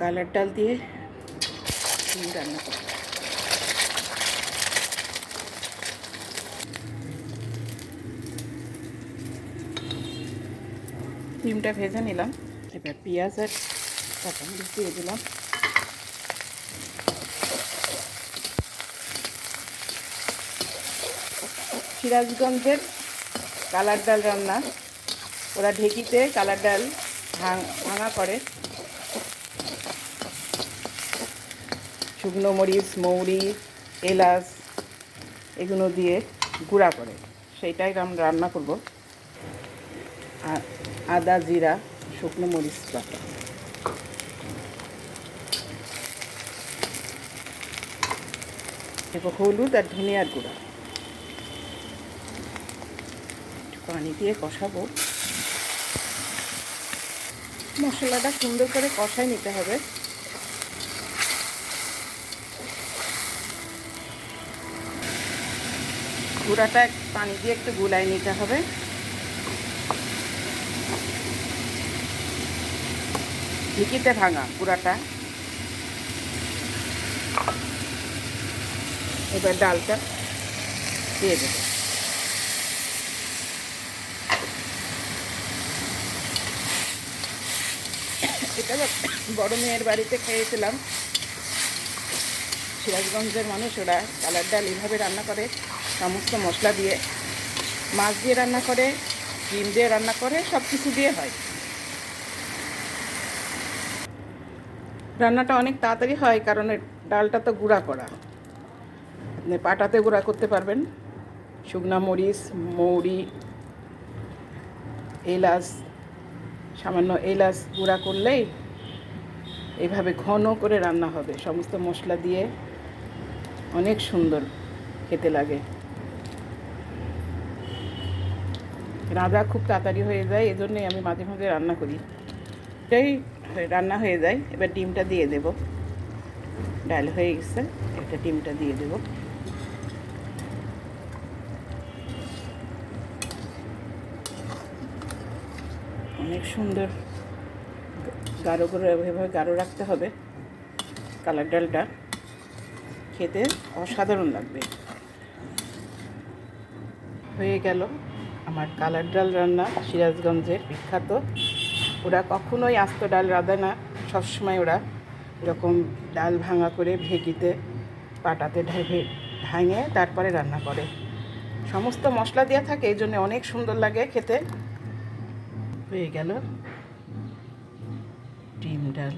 Colour ডাল দিয়ে রান্না করব ডিমটা ভেজে নিলাম। এবার পেঁয়াজ আর কাঁচামরিচ দিয়ে দিলাম। সিরাজগঞ্জের কালার ডাল রান্না। ওরা ঢেকিতে কালার ডাল ভাঙা করে। শুকনো মরিচ, মৌরি, এলাচ এগুলো দিয়ে গুঁড়া করে। সেইটাই আমরা রান্না করব। আর আদা, জিরা, শুকনো মরিচ বাটা। এরপর হলুদ আর ধনিয়ার গুঁড়া। পানি দিয়ে কষাবো। মশলাটা সুন্দর করে কষাই নিতে হবে। গুঁড়াটা পানি দিয়ে একটু গুলায় নিতে হবে। ঢিকিতে ভাঙা গুঁড়াটা। এবার ডালটা দিয়ে দেবো। এটা বড় মেয়ের বাড়িতে খেয়েছিলাম। সিরাজগঞ্জের মানুষ ওরা কালার ডাল এইভাবে রান্না করে। সমস্ত মশলা দিয়ে, মাছ দিয়ে রান্না করে, ডিম দিয়ে রান্না করে সব কিছু দিয়ে হয়। রান্নাটা অনেক তাড়াতাড়ি হয় কারণ ডালটা তো গুঁড়া করা। আপনি পাটাতে গুঁড়া করতে পারবেন। শুকনা মরিচ, মৌরি, এলাচ, সামান্য এলাচ গুঁড়া করলেই এইভাবে ঘন করে রান্না হবে। সমস্ত মশলা দিয়ে অনেক সুন্দর খেতে লাগে। রাঁধা খুব তাড়াতাড়ি হয়ে যায়, এজন্যই আমি মাঝে মাঝে রান্না করি। এটাই রান্না হয়ে যায়, এবার ডিমটা দিয়ে দেব। ডাল হয়ে গেছে, একটা ডিমটা দিয়ে দেব। অনেক সুন্দর, গাঢ় করে এভাবে গাঢ় রাখতে হবে, কালার ডালটা। খেতে অসাধারণ লাগবে। হয়ে গেল। আমার কালার ডাল রান্না সিরাজগঞ্জের বিখ্যাত। ওরা কখনোই আস্ত ডাল রাঁধে না। সবসময় ওরা এরকম ডাল ভাঙা করে ভেগিতে, পাটাতে ঢেকে ভাঙে, তারপরে রান্না করে। সমস্ত মশলা দেওয়া থাকে, এই জন্য অনেক সুন্দর লাগে খেতে। হয়ে গেল ডিম ডাল।